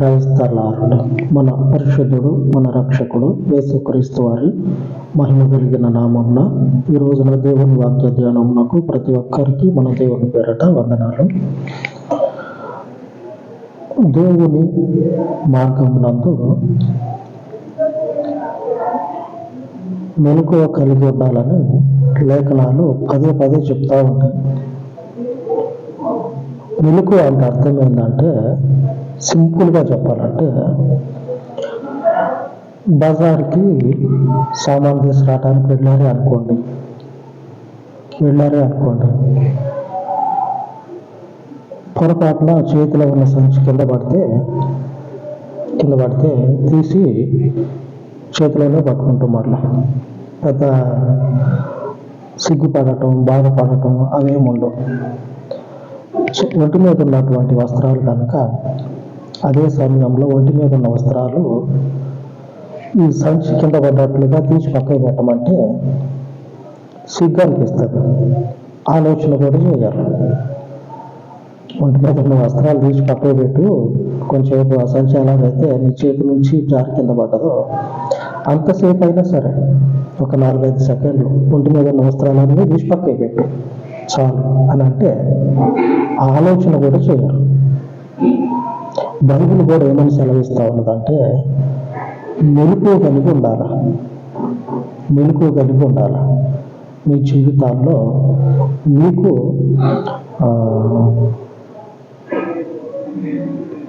క్రైస్తలారుడు మన పరిశుద్ధుడు మన రక్షకుడు యేసుక్రీస్తు వారి మహిమ కలిగిన నామంన ఈ రోజున దేవుని వాక్య ధ్యానమునకు ప్రతి ఒక్కరికి మన దేవుని పేరట వందనాలు. దేవుని మార్గమునందు మెలకువ కలిగి ఉండాలని లేఖనాలు పదే పదే చెప్తా ఉంటాయి. మెలకువ అంటే అర్థం ఏంటంటే సింపుల్గా చెప్పాలంటే బజార్కి సామాన్ తీసుకురావడానికి వెళ్ళారే అనుకోండి. వెళ్ళారే అనుకోండి. పొరపాటున చేతిలో ఉన్న సంచి కింద పడితే కింద పడితే తీసి చేతిలోనే పట్టుకుంటాం అట్లా. పెద్ద సిగ్గుపడటం బాధపడటం అవేం ఉండవు. ఒంటి మీద ఉన్నటువంటి వస్త్రాలు కనుక అదే సమయంలో ఒంటి మీద ఉన్న వస్త్రాలు ఈ సంచి కింద పడ్డట్లుగా తీసి పక్కకి పెట్టమంటే సిగ్గు అనిపిస్తుంది ఆలోచన కూడా చేయరు ఒంటి మీద ఉన్న వస్త్రాలు తీసి పక్కకి పెట్టు కొంచెంసేపు ఆ సంచి ఎలాగైతే నీ చేతి నుంచి జారి కింద పడ్డదో అంతసేపు అయినా సరే ఒక నాలుగైదు సెకండ్లు ఒంటి మీద ఉన్న వస్త్రాలన్నీ తీసి పక్కకి పెట్టు. చాలు అని అంటే ఆ ఆలోచన కూడా చేయరు బైబిల్ కూడా ఏమని సెలవిస్తూ ఉన్నదంటే మెలకు కలిగి ఉండాలి? మెలకు కలిగి ఉండాలి? మీ జీవితాల్లో మీకు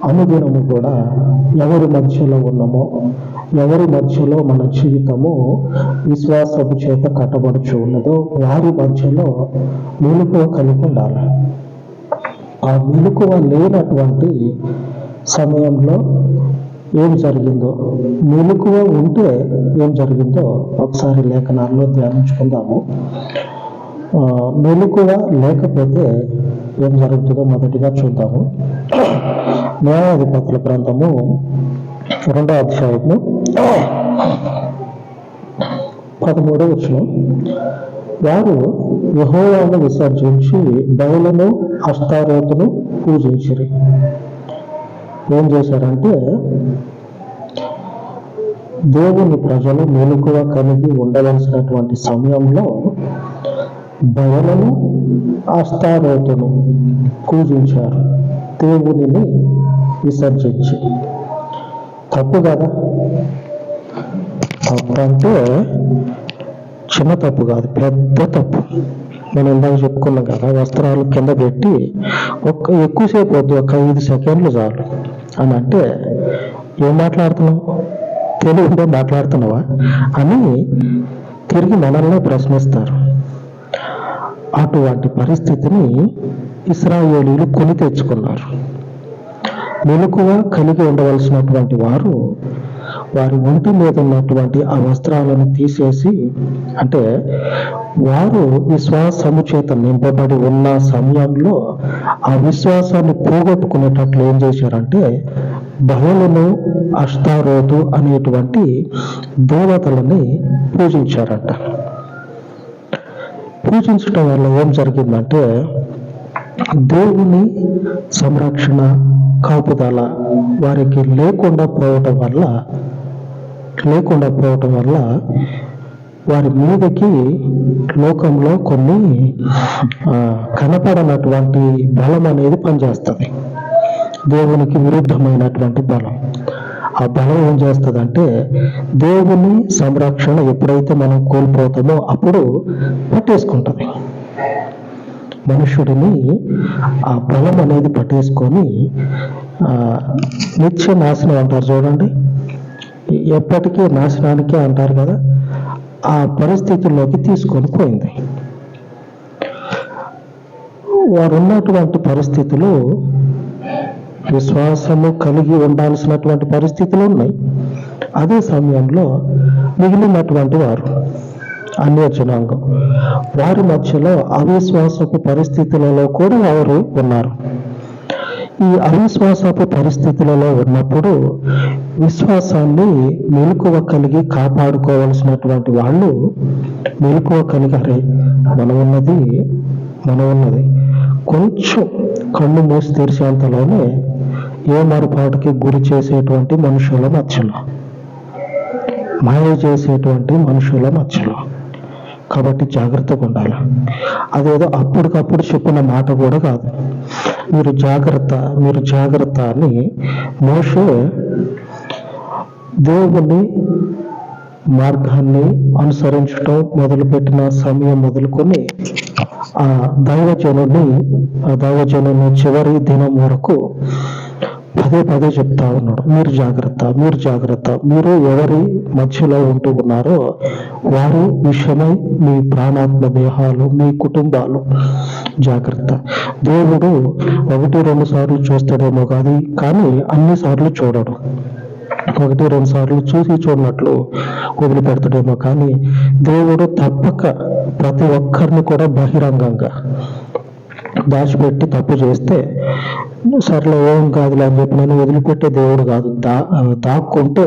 అనుగుణము కూడా ఎవరి మధ్యలో ఉన్నామో ఎవరి మధ్యలో మన జీవితము విశ్వాసపు చేత కట్టబడుచు ఉన్నదో వారి మధ్యలో మెలకువ కలిగి ఉండాలి? ఆ మెలకువ లేనటువంటి సమయంలో ఏం జరిగిందో మెలకువ ఉంటే ఏం జరిగిందో ఒకసారి లేఖనాల్లో ధ్యానించుకుందాము. ఆ, మెలకువ లేకపోతే ఏం జరుగుతుందో మొదటిగా చూద్దాము. న్యాయాధిపతుల ప్రాంతము రెండో అధ్యాయము పదమూడో వచ్చిన వారు యహోవాను విసర్జించి బయలును హస్తారోతును పూజించిరి. ఏం చేశారంటే దేవుని ప్రజలు మెలకువ కలిగి ఉండవలసినటువంటి సమయంలో బయలను అష్టారోతును పూజించారు. దేవునిని విసర్జించి. తప్పు కదా? తప్పు అంటే చిన్న తప్పు కాదు పెద్ద తప్పు. మనం ఇందాక చెప్పుకున్నాం కదా వస్త్రాలు కింద పెట్టి ఒక్క ఎక్కువసేపు వద్దు ఒక ఐదు సెకండ్లు చాలు. అని అంటే ఏం మాట్లాడుతున్నావు? తెలుగు మాట్లాడుతున్నావా? అని తిరిగి మనల్ని ప్రశ్నిస్తారు. అటువంటి పరిస్థితిని ఇస్రాయేలీలు కొని తెచ్చుకున్నారు. మెలకువ కలిగి ఉండవలసినటువంటి వారు వారి ఒంటి మీద ఉన్నటువంటి ఆ వస్త్రాలను తీసేసి అంటే వారు విశ్వాసము చేత నింపబడి ఉన్న సమయంలో ఆ విశ్వాసాన్ని పోగొట్టుకునేటట్లు ఏం చేశారంటే బహులను అష్టారోతు అనేటువంటి దేవతలని పూజించారట. పూజించడం వల్ల ఏం జరిగిందంటే దేవుని సంరక్షణ కాపుదల వారికి లేకుండా పోవటం వల్ల లేకుండా పోవటం వల్ల వారి మీదకి లోకంలో కొన్ని ఆ, కనపడనటువంటి బలం అనేది పనిచేస్తుంది. దేవునికి విరుద్ధమైనటువంటి బలం. ఆ బలం ఏం చేస్తుందంటే దేవుని సంరక్షణ ఎప్పుడైతే మనం కోల్పోతామో అప్పుడు పట్టేసుకుంటుంది. మనుషుడిని ఆ బలం అనేది పట్టేసుకొని ఆ, నిత్య నాశనం అంటారు చూడండి. ఎప్పటికీ నాశనానికే అంటారు కదా ఆ పరిస్థితుల్లోకి తీసుకొని పోయింది. వారు ఉన్నటువంటి పరిస్థితులు విశ్వాసము కలిగి ఉండాల్సినటువంటి పరిస్థితులు ఉన్నాయి. అదే సమయంలో మిగిలినటువంటి వారు అన్య జనాంగం వారి మధ్యలో అవిశ్వాసపు పరిస్థితులలో కూడా వారు ఉన్నారు. ఈ అవిశ్వాసపు పరిస్థితులలో ఉన్నప్పుడు విశ్వాసాన్ని మెలకువ కలిగి కాపాడుకోవాల్సినటువంటి వాళ్ళు మెలకువ కలిగి అరే మనం ఉన్నది మనం ఉన్నది కొంచెం కళ్ళు మూసి తెరిచేంతలోనే ఏమరపాటుకి గురి చేసేటువంటి మనుషుల మధ్యలో మాయ చేసేటువంటి మనుషుల మధ్యలో కాబట్టి జాగ్రత్తగా ఉండాలి. అదేదో అప్పటికప్పుడు చెప్పిన మాట కూడా కాదు. మీరు జాగ్రత్త మీరు జాగ్రత్త అని మోషే దేవుని మార్గాన్ని అనుసరించడం మొదలుపెట్టిన సమయం మొదలుకొని ఆ దైవజనుని ఆ దైవజనుని చివరి దినం వరకు పదే పదే చెప్తా ఉన్నాడు. మీరు జాగ్రత్త మీరు జాగ్రత్త. మీరు ఎవరి మధ్యలో ఉంటూ ఉన్నారో వారి విషయమై మీ ప్రాణాత్మ దేహాలు మీ కుటుంబాలు. జాగ్రత్త. దేవుడు ఒకటి రెండు సార్లు చూస్తాడేమో కానీ కానీ అన్ని సార్లు చూడడు. ఒకటి రెండు సార్లు చూసి చూడనట్లు వదిలిపెడతాడేమో కానీ దేవుడు తప్పక ప్రతి ఒక్కరిని కూడా బహిరంగంగా దాచిపెట్టి తప్పు చేస్తే సర్లో ఏం కాదులే అని చెప్పి నన్ను వదిలిపెట్టే దేవుడు కాదు. దా దాక్కుంటే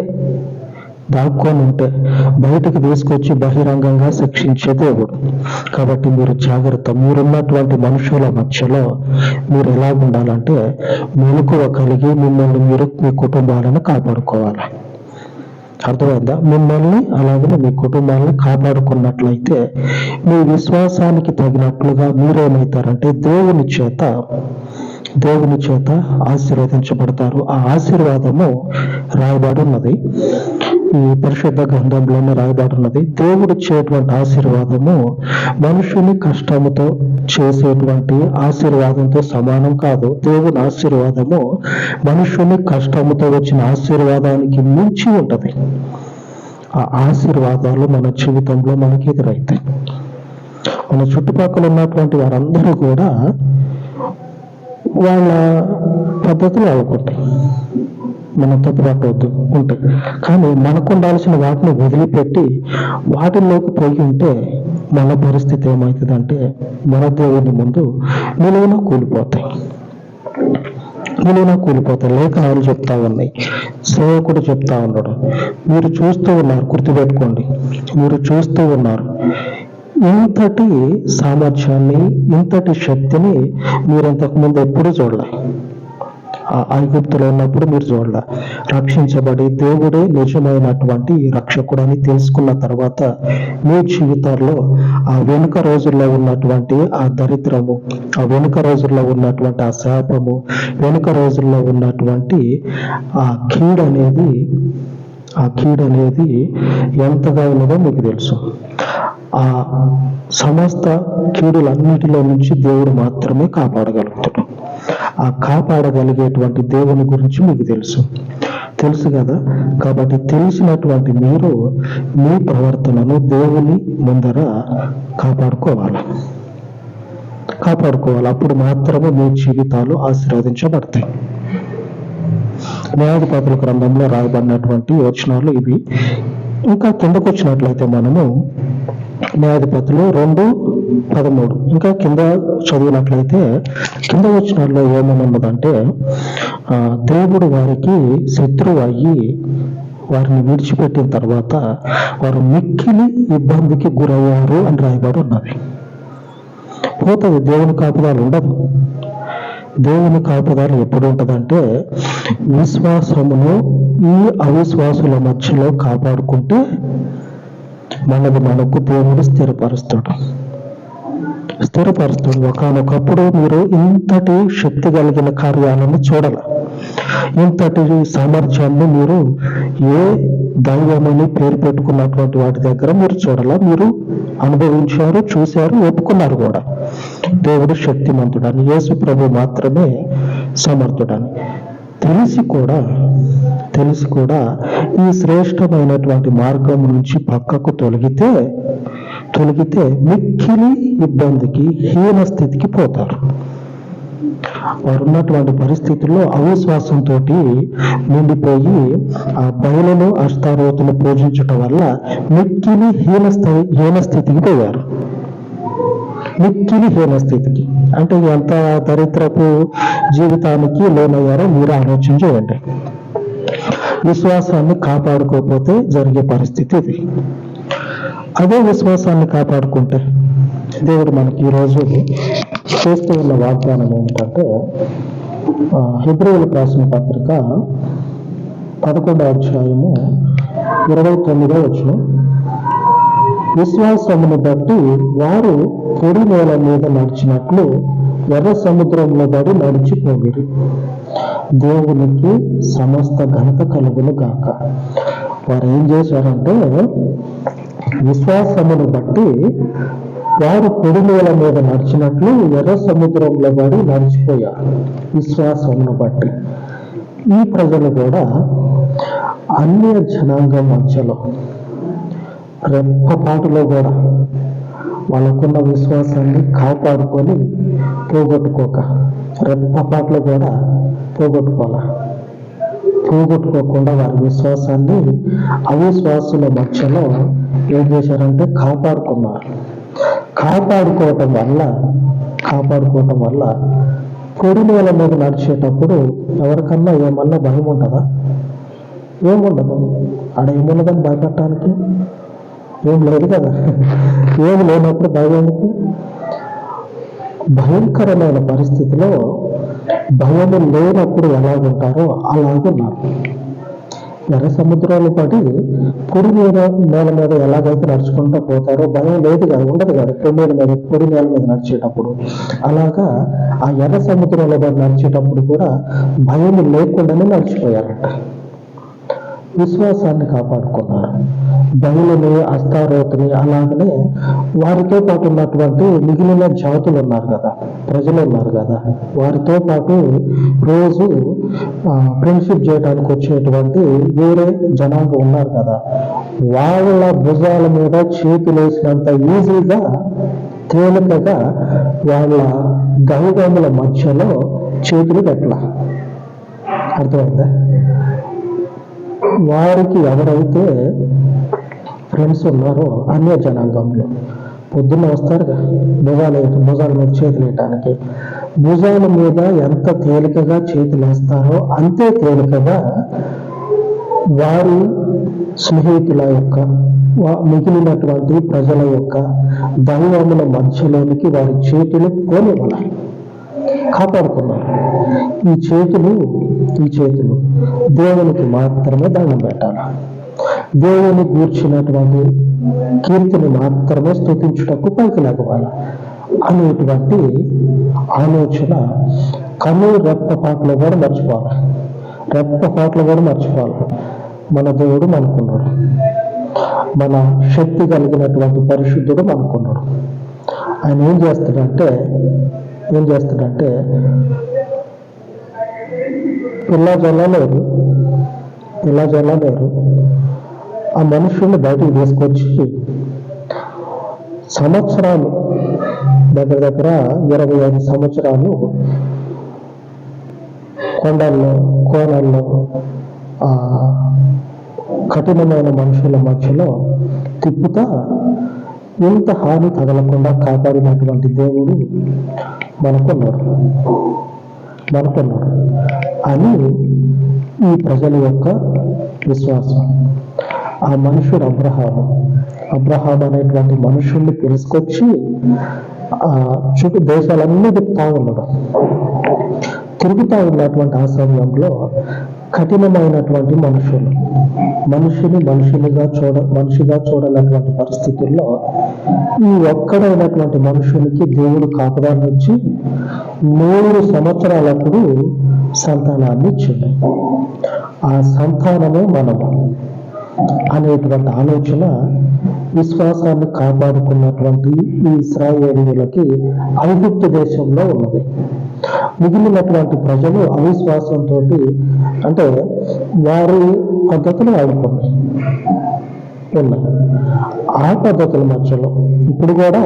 దాక్కొని ఉంటే బయటకు తీసుకొచ్చి బహిరంగంగా శిక్షించే దేవుడు. కాబట్టి మీరు జాగ్రత్త. మీరున్నటువంటి మనుషుల మధ్యలో మీరు ఎలా ఉండాలంటే మెలకువ కలిగి మిమ్మల్ని మీరు మీ కుటుంబాలను కాపాడుకోవాలి. అర్థమైందా? మిమ్మల్ని అలాగే మీ కుటుంబాలను కాపాడుకున్నట్లయితే మీ విశ్వాసానికి తగినట్లుగా మీరేమవుతారంటే దేవుని చేత దేవుని చేత ఆశీర్వదించబడతారు. ఆ ఆశీర్వాదము రాయబడి ఉన్నది. ఈ పరిశుద్ధ గ్రంథంలోనే రాయబడినది. ఉన్నది దేవుడు ఇచ్చేటువంటి ఆశీర్వాదము మనుషుని కష్టముతో చేసేటువంటి ఆశీర్వాదంతో సమానం కాదు. దేవుని ఆశీర్వాదము మనుషుని కష్టముతో వచ్చిన ఆశీర్వాదానికి మించి ఉంటది. ఆ ఆశీర్వాదాలు మన జీవితంలో మనకి ఎదురైతాయి మన చుట్టుపక్కల ఉన్నటువంటి వారందరూ కూడా వాళ్ళ పద్ధతులు అనుకుంటాయి. మనం పాటు ఉంటాయి కానీ మనకు ఉండాల్సిన వాటిని వదిలిపెట్టి వాటిల్లోకి పోయి ఉంటే మన పరిస్థితి ఏమవుతుందంటే మన దేవుని ముందు నిలువున కూలిపోతాయి. నిలువున కూలిపోతాయి. లేఖనాలు చెప్తా ఉన్నాయి. సేవకుడు చెప్తా ఉన్నాడు మీరు చూస్తూ ఉన్నారు గుర్తుపెట్టుకోండి. మీరు చూస్తూ ఉన్నారు. ఇంతటి సామర్థ్యాన్ని ఇంతటి శక్తిని మీరు ఇంతకు ముందు ఎప్పుడూ చూడలే. ఐగుప్తులో ఉన్నప్పుడు మీరు చూడాల రక్షించబడి దేవుడే నిజమైనటువంటి రక్షకుడు అని తెలుసుకున్న తర్వాత మీ జీవితాల్లో ఆ వెనుక రోజుల్లో ఉన్నటువంటి ఆ దరిద్రము ఆ వెనుక రోజుల్లో ఉన్నటువంటి ఆ శాపము వెనుక రోజుల్లో ఉన్నటువంటి ఆ కీడు అనేది ఆ కీడనేది అనేది ఎంతగా ఉన్నదో మీకు తెలుసు. ఆ సమస్త కీడులన్నిటిలో నుంచి దేవుడు మాత్రమే కాపాడగలుగుతాడు. ఆ కాపాడగలిగేటువంటి దేవుని గురించి మీకు తెలుసు. తెలుసు కదా? కాబట్టి తెలిసినటువంటి మీరు మీ ప్రవర్తనను దేవుని ముందర కాపాడుకోవాలి. కాపాడుకోవాలి. అప్పుడు మాత్రమే మీ జీవితాలు ఆశీర్వదించబడతాయి. న్యాయాధిపతుల గ్రంథంలో రాయబడినటువంటి వచనాలు ఇవి. ఇంకా కిందకు వచ్చినట్లయితే మనము న్యాయాధిపతులు రెండు పదమూడు. ఇంకా కింద చదివినట్లయితే కింద వచ్చినట్లో ఏమనున్నదంటే దేవుడు వారికి శత్రువు అయ్యి వారిని విడిచిపెట్టిన తర్వాత వారు మిక్కిలి ఇబ్బందికి గురయ్యారు అని రాయబడి ఉన్నది పోతుంది దేవుని కాపుదాలు ఉండదు. దేవుని కాపుదాలు ఎప్పుడు ఉంటదంటే విశ్వాసమును ఈ అవిశ్వాసుల మధ్యలో కాపాడుకుంటే మనది మనకు దేవుడు స్థిరపరుస్తాడు. స్థిరపరుస్తుంది. ఒకనొకప్పుడు మీరు ఇంతటి శక్తి కలిగిన కార్యాలను చూడాల. ఇంతటి సామర్థ్యాన్ని మీరు ఏ దైవమని పేరు పెట్టుకున్నటువంటి వాటి దగ్గర మీరు చూడాల. మీరు అనుభవించారు చూశారు ఒప్పుకున్నారు కూడా. దేవుడు శక్తిమంతుడని యేసు ప్రభు మాత్రమే సమర్థుడని. తెలిసి కూడా తెలిసి కూడా ఈ శ్రేష్టమైనటువంటి మార్గం నుంచి పక్కకు తొలగితే తొలగితే మిక్కిలి ఇబ్బందికి హీన స్థితికి పోతారు. వారు ఉన్నటువంటి పరిస్థితుల్లో అవిశ్వాసంతో నిండిపోయి ఆ బయలను అష్టారోతులు పూజించటం వల్ల మిక్కిలి హీన స్థి- హీన స్థితికి పోయారు. మిక్కిలి హీన స్థితికి. అంటే ఎంత దరిద్రపు జీవితానికి లోనయ్యారో మీరు ఆలోచన చేయండి. విశ్వాసాన్ని కాపాడుకోకపోతే జరిగే పరిస్థితి ఇది. అదే విశ్వాసాన్ని కాపాడుకుంటే దేవుడు మనకి ఈరోజు చేస్తూ ఉన్న వాగ్దానం ఏంటంటే ఆ, రాసిన పత్రిక పదకొండవ అధ్యాయము ఇరవై తొమ్మిదో వచ్చిన విశ్వాసమును బట్టి వారు పొడి నేల మీద నడిచినట్లు ఎర్ర సముద్రంలో పడి నడిచిపోగిరి దేవునికి సమస్త ఘనత కలుగును గాక. వారు ఏం చేశారంటే విశ్వాసమును బట్టి వారు కొడుమూల మీద నడిచినట్లు ఎర్ర సముద్రంలో వారు నడిచిపోయారు. విశ్వాసమును బట్టి. ఈ ప్రజలు కూడా అన్య జనాంగం మధ్యలో రెప్పపాటులో కూడా వాళ్ళకున్న విశ్వాసాన్ని కాపాడుకొని పోగొట్టుకోక రెప్పపాట్లో కూడా పోగొట్టుకోవాల? పోగొట్టుకోకుండా వారి విశ్వాసాన్ని అవిశ్వాసుల మధ్యలో ఏం చేశారంటే కాపాడుకున్నారు. కాపాడుకోవటం వల్ల కాపాడుకోవటం వల్ల పొడి నేల మీద నడిచేటప్పుడు ఎవరికన్నా ఏమన్నా భయం ఉంటుందా? ఏముండదు ఆడ ఏమున్నదని భయపెట్టడానికి ఏం లేదు కదా. ఏం లేనప్పుడు భయం భయంకరమైన పరిస్థితిలో భయము లేనప్పుడు ఎలాగుంటారో అలాగున్నారు. ఎర్ర సముద్రాలు పడి పొడి మీద నేల మీద ఎలాగైతే నడుచుకుంటూ పోతారో భయం లేదు కదా ఉండదు కదా పొడి నేల మీద పొడి నేల మీద నడిచేటప్పుడు. అలాగా ఆ ఎర్ర సముద్రంలో నడిచేటప్పుడు కూడా భయం లేకుండానే నడిచిపోయారంట. విశ్వాసాన్ని కాపాడుకున్నారు. బహుళని అస్తారోతని అలాగనే వారితో పాటు ఉన్నటువంటి మిగిలిన జాతులు ఉన్నారు కదా ప్రజలు ఉన్నారు కదా వారితో పాటు రోజు ఫ్రెండ్షిప్ చేయడానికి వచ్చేటువంటి వేరే జనాంగం ఉన్నారు కదా వాళ్ళ భుజాల మీద చేతులు వేసినంత ఈజీగా తేలికగా వాళ్ళ గౌగముల మధ్యలో చేతులు పెట్టాల. అర్థమైందా? వారికి ఎవరైతే ఫ్రెండ్స్ ఉన్నారో అన్య జనాంగంలో పొద్దున్న వస్తారుగా భుజాలు భుజాల మీద చేతులు వేయటానికి. భుజాల మీద ఎంత తేలికగా చేతులు వేస్తారో అంతే తేలికగా వారి స్నేహితుల యొక్క మిగిలినటువంటి ప్రజల యొక్క దైవముల మధ్యలోనికి వారి చేతులు పోనివ్వాలి. కాపాడుకున్నారు. ఈ చేతులు ఈ చేతులు దేవునికి మాత్రమే దండం పెట్టాలి. దేవుని గూర్చినటువంటి కీర్తిని మాత్రమే స్థుతించుటకు పైకి లేకపోవాలి అనేటువంటి ఆలోచన కను రెప్పపాట్లో కూడా మర్చిపోవాలి. రెప్పపాట్లో కూడా మర్చిపోవాలి. మన దేవుడు మనకున్నాడు. మన శక్తి కలిగినటువంటి పరిశుద్ధుడు మనకున్నాడు. ఆయన ఏం చేస్తాడంటే ఏం చేస్తాడంటే ఇలా చల్లలేరు ఇలా చల్లలేరు ఆ మనుషుల్ని బయటికి తీసుకొచ్చి సంవత్సరాలు దగ్గర దగ్గర ఇరవై ఐదు సంవత్సరాలు కొండల్లో కోనల్లో ఆ కఠినమైన మనుషుల మధ్యలో తిప్పుతా ఇంత హాని తగలకుండా కాపాడినటువంటి దేవుడు మనకున్నాడు. మనకున్నాడు అని ఈ ప్రజల యొక్క విశ్వాసం. ఆ మనుషుడు అబ్రహాము. అబ్రహాం అనేటువంటి మనుషుల్ని తెలుసుకొచ్చి ఆ చుట్టూ దేశాలన్నీ తిప్పుతా ఉన్నాడు తిరుగుతా ఉన్నటువంటి ఆ సమయంలో కఠినమైనటువంటి మనుషులు. మనుషుని మనుషునిగా చూడ మనిషిగా చూడనటువంటి పరిస్థితుల్లో ఈ ఒక్కడైనటువంటి మనుషునికి దేవుడు కాపుదాన్ని ఇచ్చి మూడు సంవత్సరాలప్పుడు సంతానాన్ని ఇచ్చింది ఆ సంతానమే మనము అనేటువంటి ఆలోచన విశ్వాసాన్ని కాపాడుకున్నటువంటి ఈ ఇస్రాయేలీలకి ఐగుప్తు దేశంలో ఉన్నది. మిగిలినటువంటి ప్రజలు అవిశ్వాసంతో అంటే వారి పద్ధతులు వాడుకున్నాయి ఉన్నారు ఆ పద్ధతుల మధ్యలో ఇప్పుడు కూడా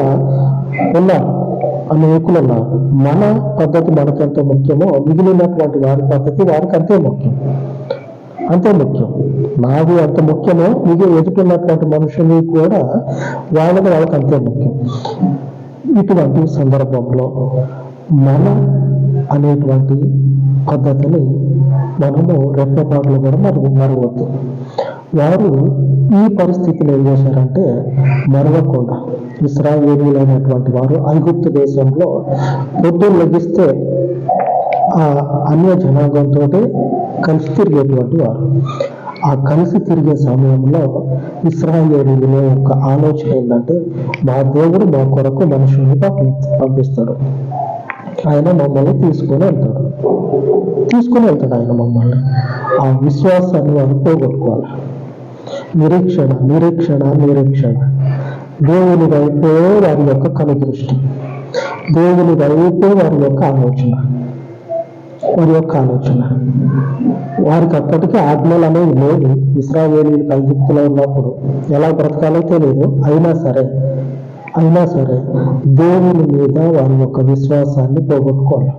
ఉన్నారు అనేకులు ఉన్నారు మన పద్ధతి మనకెంత ముఖ్యమో మిగిలినటువంటి వారి పద్ధతి వారికి అంతే ముఖ్యం. అంతే ముఖ్యం. నాది అంత ముఖ్యమో మీకు ఎదుటిన్నటువంటి మనుషులు కూడా వాళ్ళకి వాళ్ళకి అంతే ముఖ్యం. ఇటువంటి సందర్భంలో మన అనేటువంటి పద్ధతిని మనము రెప్పపాట్లు కూడా మరుగు మరవద్దు. వారు ఈ పరిస్థితిని ఏం చేశారంటే మరవకుండా ఇస్రాయేలీలైనటువంటి వారు ఐగుప్తు దేశంలో పొద్దున్న లెగిస్తే ఆ అన్య జనాంగంతో కలిసి తిరిగేటువంటి వారు. ఆ కలిసి తిరిగే సమయంలో ఇస్రాయేలీలో యొక్క ఆలోచన ఏంటంటే మా దేవుడు మా కొరకు మనుషుల్ని పంపి పంపిస్తాడు. ఆయన మమ్మల్ని తీసుకొని వెళ్తాడు. తీసుకొని వెళ్తాడు ఆయన మమ్మల్ని. ఆ విశ్వాసాన్ని వారు పోగొట్టుకోవాలి నిరీక్షణ నిరీక్షణ నిరీక్షణ. దేవుని వైపే వారి యొక్క కనుదృష్టి. దేవుని వైపే వారి యొక్క ఆలోచన. వారి యొక్క ఆలోచన. వారికి అప్పటికే ఆజ్ఞలు అనేవి లేదు ఇస్రాయేలీలు కలిగిప్తులో ఉన్నప్పుడు ఎలా బ్రతకాలో తెలియదు అయినా సరే అయినా సరే దేవుని మీద వారి యొక్క విశ్వాసాన్ని పోగొట్టుకోవాలి.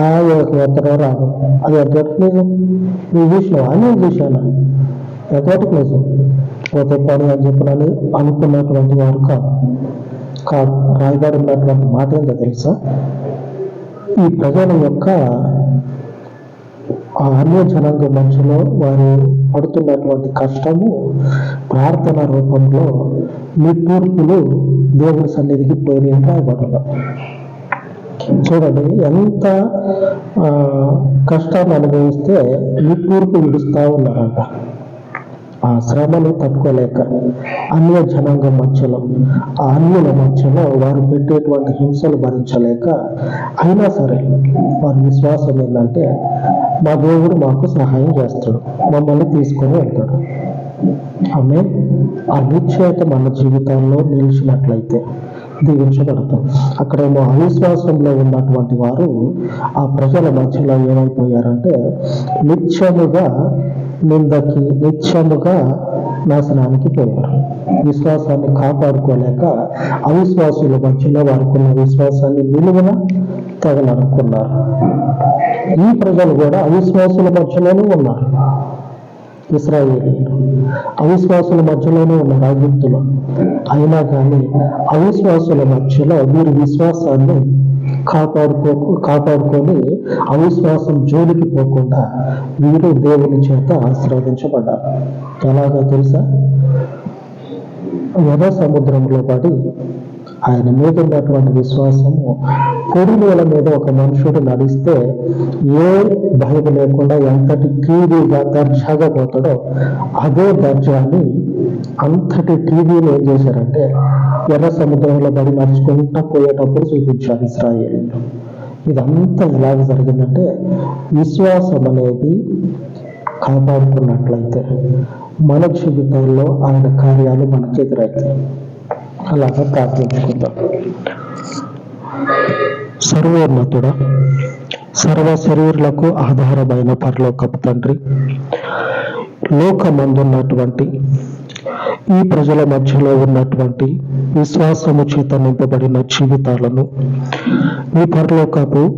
ఆ యొక్క ఎత్తడం రాదు. అది ఎగ్గట్లేదు నిజం నువ్వు చూసినావా నేను చూశాను ఎంతవరకు పోతే పని అని చెప్పనని అనుకున్నటువంటి వారు కాదు. కాదు. రాయబడి ఉన్నటువంటి మాట ఏంటో తెలుసా? ఈ ప్రజల యొక్క ఆ అన్య జనాంగ మధ్యలో వారు పడుతున్నటువంటి కష్టము ప్రార్థన రూపంలో నిట్టూర్పులు దేవుని సన్నిధికి పోయినాయి రాయబడలో చూడండి ఎంత ఆ, కష్టాన్ని అనుభవిస్తే నిట్టూర్పు విడుస్తూ ఉన్నారంట. ఆ శ్రమను తట్టుకోలేక అన్య జనాంగం మధ్యలో ఆ అన్యుల మధ్యలో వారు పెట్టేటువంటి హింసలు భరించలేక అయినా సరే వారి విశ్వాసం ఏంటంటే మా దేవుడు మాకు సహాయం చేస్తాడు. మమ్మల్ని తీసుకొని వెళ్తాడు. ఆమె ఆ నిశ్చయత మన జీవితంలో నిలిచినట్లయితే దీవించబడతాం. అక్కడేమో అవిశ్వాసంలో ఉన్నటువంటి వారు ఆ ప్రజల మధ్యలో ఏమైపోయారంటే నిత్యముగా నిందకి నిత్యముగా నాశనానికి పోయారు విశ్వాసాన్ని కాపాడుకోలేక అవిశ్వాసుల మధ్యలో వారుకున్న విశ్వాసాన్ని నిలువన తగలనుకున్నారు. ఈ ప్రజలు కూడా అవిశ్వాసుల మధ్యలోనే ఉన్నారు. ఇస్రాయేలీలు అవిశ్వాసుల మధ్యలోనే ఉన్న రాజుక్తులు అయినా కానీ అవిశ్వాసుల మధ్యలో వీరి విశ్వాసాన్ని కాపాడుకో కాపాడుకొని అవిశ్వాసం జోలికి పోకుండా వీరు దేవుని చేత ఆశీర్వదించబడ్డారు. ఎలాగా తెలుసా? యథ సముద్రంలో పడి ఆయన మీద ఉన్నటువంటి విశ్వాసము పొడి నేల మీద ఒక మనుషుడు నడిస్తే ఏ భయం లేకుండా ఎంతటి టీవీగా దర్జాగా పోతాడో అదే దర్జాని అంతటి టీవీని ఏం చేశారంటే ఎర్ర సముద్రంలో బడి నడుచుకుంటా పోయేటప్పుడు చూపించాడు ఇస్రాయేల్ ఇదంతా ఎలాగ జరిగిందంటే విశ్వాసం అనేది కాపాడుకున్నట్లయితే మన జీవితంలో ఆయన కార్యాలు మనకి ఎదురవుతాయి. అలాగా ప్రార్థించుకుందాం. సర్వోన్నతుడ సర్వ శరీరులకు ఆధారమైన పరలోకపు తండ్రి లోకమందున్నటువంటి ఈ ప్రజల మధ్యలో ఉన్నటువంటి విశ్వాసము చేత నింపబడిన జీవితాలను మీ పరలోకపు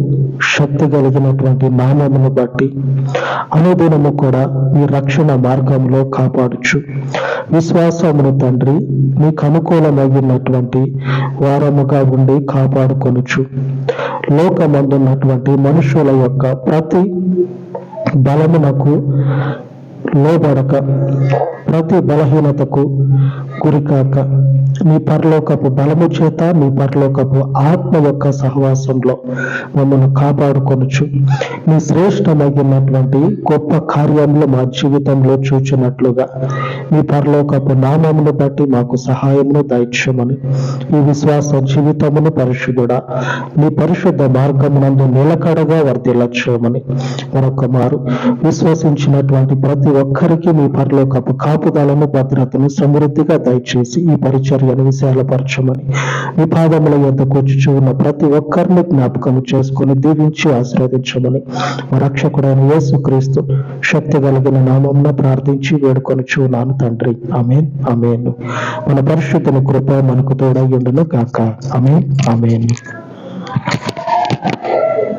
శక్తి కలిగినటువంటి నామమును బట్టి అనుదినము కూడా మీ రక్షణ మార్గంలో కాపాడుచు. విశ్వాసమును తండ్రి మీకు అనుకూలమైనటువంటి వారముగా ఉండి కాపాడుకొనుచు. లోకమందున్నటువంటి మనుషుల యొక్క ప్రతి బలమునకు లోబడక ప్రతి బలహీనతకు గురికాక మీ పరలోకపు బలము చేత మీ పరలోకపు ఆత్మ యొక్క సహవాసంలో మమ్మల్ని కాపాడుకొనుచు. మీ శ్రేష్టమైనటువంటి గొప్ప కార్యంలో మా జీవితంలో చూచినట్లుగా మీ పరలోకపు నామమును బట్టి మాకు సహాయమును దయచేయమని ఈ విశ్వాస జీవితమును పరిశుద్ధుడా మీ పరిశుద్ధ మార్గమునందు నిలకడగా వర్ధిల్లచేయమని. మరొక మారు విశ్వసించినటువంటి ప్రతి ప్రతి ఒక్కరికి మీ పరలోకపు కాపుదలను భద్రతను సమృద్ధిగా దయచేసి ఈ పరిచర్యను విశాలపరచమని మీ పాదముల యొద్దకు వచ్చి ఉన్న ప్రతి ఒక్కరిని జ్ఞాపకం చేసుకొని దీవించి ఆశీర్వదించమని రక్షకుడైన యేసుక్రీస్తు శక్తి కలిగిన నామంలో ప్రార్థించి వేడుకొని చూనాను తండ్రి. అమేన్ అమేన్ మన పరిశుద్ధుని కృప మనకు తోడై ఉండును కాక అమేన్ అమేన్